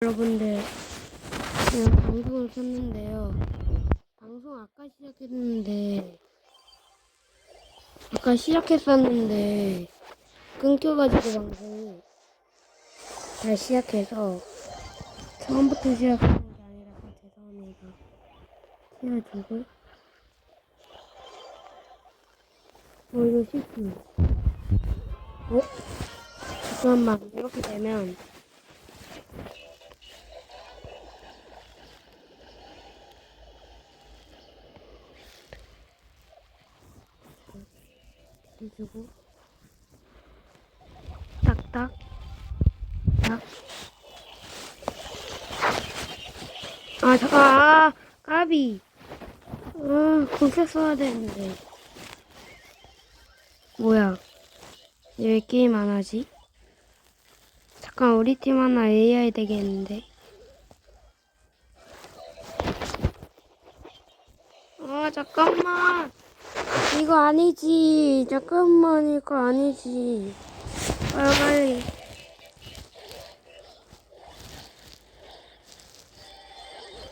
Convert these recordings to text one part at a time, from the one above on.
여러분들 지금 방송을 켰는데요. 방송 아까 시작했는데 아까 시작했었는데 끊겨가지고 방송이 다시 시작해서 처음부터 시작하는 게 아니라서 죄송합니다. 띄워주고 어 이거 실수. 어? 잠깐만 이렇게 되면 해주고. 딱딱. 딱. 아 잠깐 아 까비. 아 그렇게 써야 되는데. 뭐야. 얘왜 게임 안 하지? 잠깐 우리 팀 하나 AI 되겠는데. 아 잠깐만 이거 아니지. 잠깐만, 이거 아니지. 빨리, 빨리.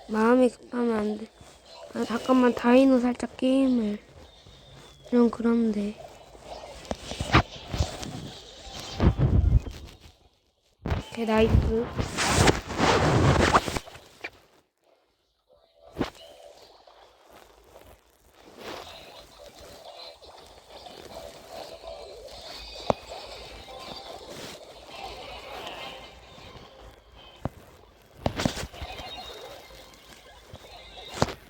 마음이 급하면 안 돼. 아, 잠깐만, 다이노 살짝 게임을. 좀 그런데. 오케이, 나이스.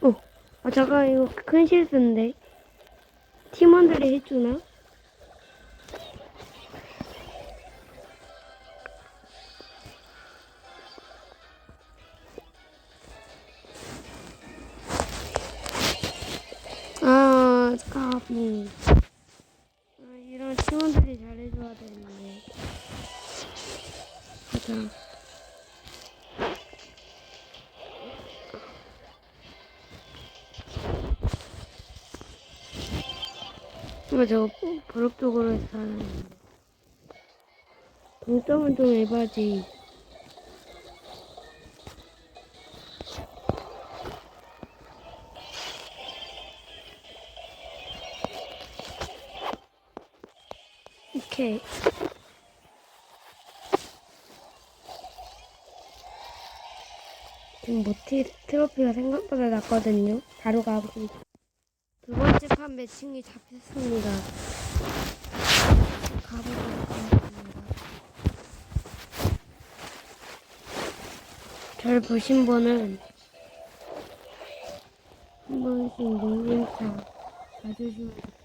어, 아, 잠깐, 이거 큰 실수인데. 팀원들이 해주나? 아, 까비. 아, 이런 팀원들이 잘해줘야 되는데. 가자. 이거 저거 버럭 쪽으로 해서 하는데. 동점은 좀 해봐지. 오케이. 지금 모티 트로피가 생각보다 낮거든요. 바로 가보겠습니다. 두 번째 판 매칭이 잡혔습니다. 가보도록 하겠습니다. 절 보신 분은 한 번씩 눈림차 봐주시면 좋겠습니다.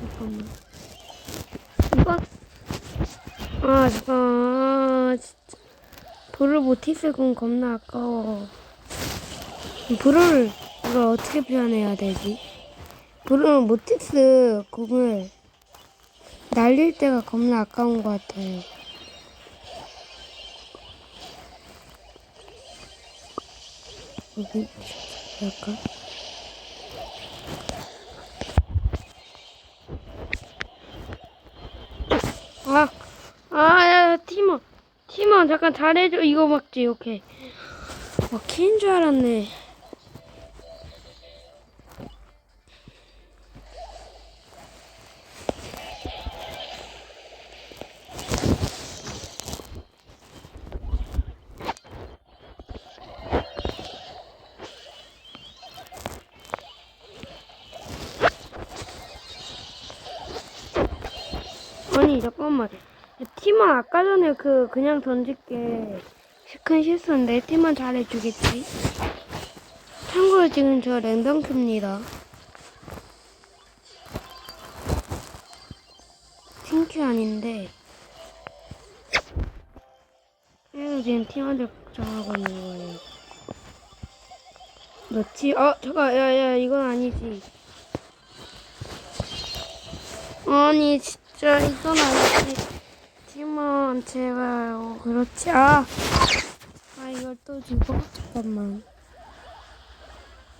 잠깐만. 이거 아 잠깐 아, 진짜 불을 못했을 건 겁나 아까워 불을 이걸 어떻게 표현해야 되지? 불을 못했을 공을 날릴 때가 겁나 아까운 것 같아요 여기 약간 아, 아, 야, 팀원. 팀원, 잠깐 잘해줘. 이거 막지. 와, 키인 줄 알았네. 아니, 잠깐만. 팀원 아까 전에 그 그냥 던질 게 큰 실수인데 팀원 잘해주겠지? 참고로 지금 저 랜덤 큐입니다. 팀큐 아닌데 그래서 지금 팀원들 걱정하고 있는 거예요. 너지? 어 잠깐 야야 이건 아니지. 아니 진짜 이건 아니지. 하지만 제발요. 어, 그렇지. 아, 아 이걸 또 주고 잠깐만.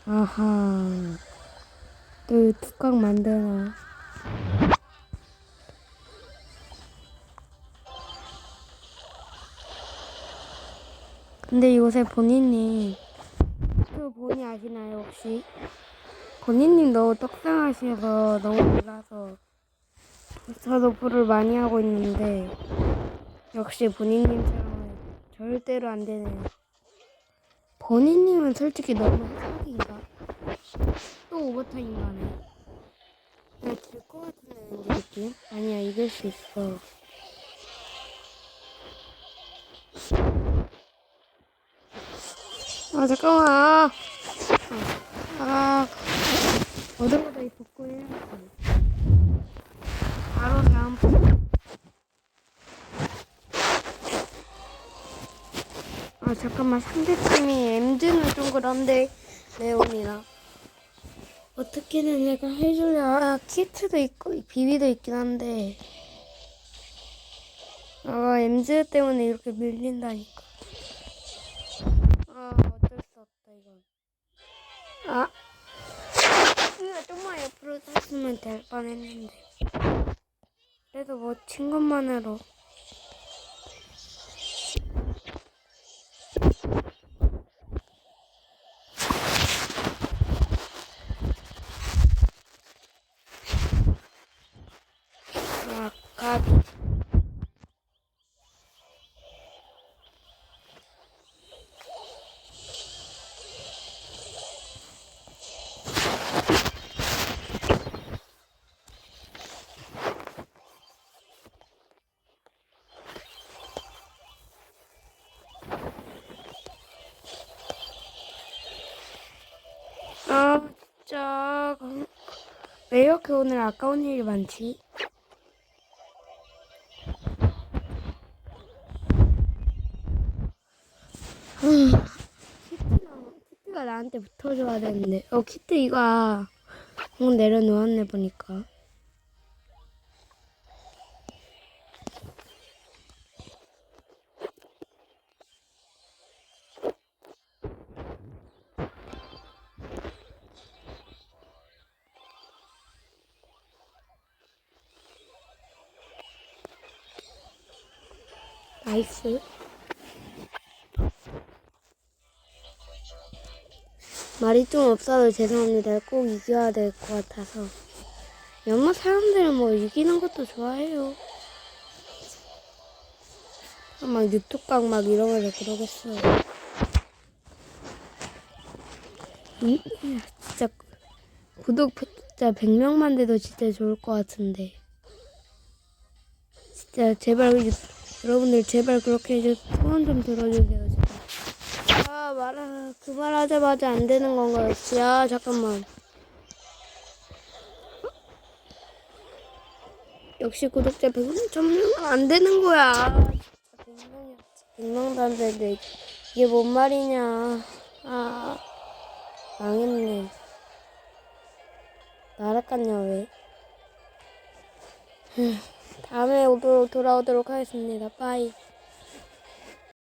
아하. 또 뚜껑 만들어. 근데 요새 본인이 그 본인 아시나요 혹시? 본인님 너무 떡상하셔서 너무 놀라서 저도 불을 많이 하고 있는데 역시 본인님처럼 절대로 안 되네요. 본인님은 솔직히 너무 해석인가? 또 오버타임가네. 내가 질것 같은데 왠지 느낌? 아니야 이길 수 있어. 아 잠깐만. 아, 아 어디로 가이 복구 해야지. 바로 다음 번. 아 잠깐만. 상대팀이 엠즈는 좀 그런데 레온이라 어떻게든 내가 해줄래 아 키트도 있고 비비도 있긴 한데. 아 엠즈 때문에 이렇게 밀린다니까. 아 어쩔 수 없다 이건. 아. 좀만 옆으로 탔으면 될 뻔했는데 그래도 뭐친 것만으로 아 가비 아 진짜 왜 이렇게 오늘 아까운 일이 많지? 키트가, 나한테 붙어줘야 되는데. 어 키트 이거 공 내려놓았네 보니까 나이스 말이 좀 없어도 죄송합니다. 꼭 이겨야 될 것 같아서. 연마 사람들은 뭐 이기는 것도 좋아해요. 막 유튜브각 막 이러면서 그러겠어요. 음, 진짜 구독자 100명만 돼도 진짜 좋을 것 같은데. 진짜 제발 유- 여러분들 제발 그렇게 해줘 소원 좀 들어주세요. 아 말아 그 말하자마자 안 되는 건가 역시 아 잠깐만. 역시 구독자 100명 점령은 안 되는 거야. 아, 진짜 100명이었지 100명도 안 되는데 이게 뭔 말이냐. 아 망했네. 날아갔냐 왜 다음에 오도록 돌아오도록 하겠습니다. 빠이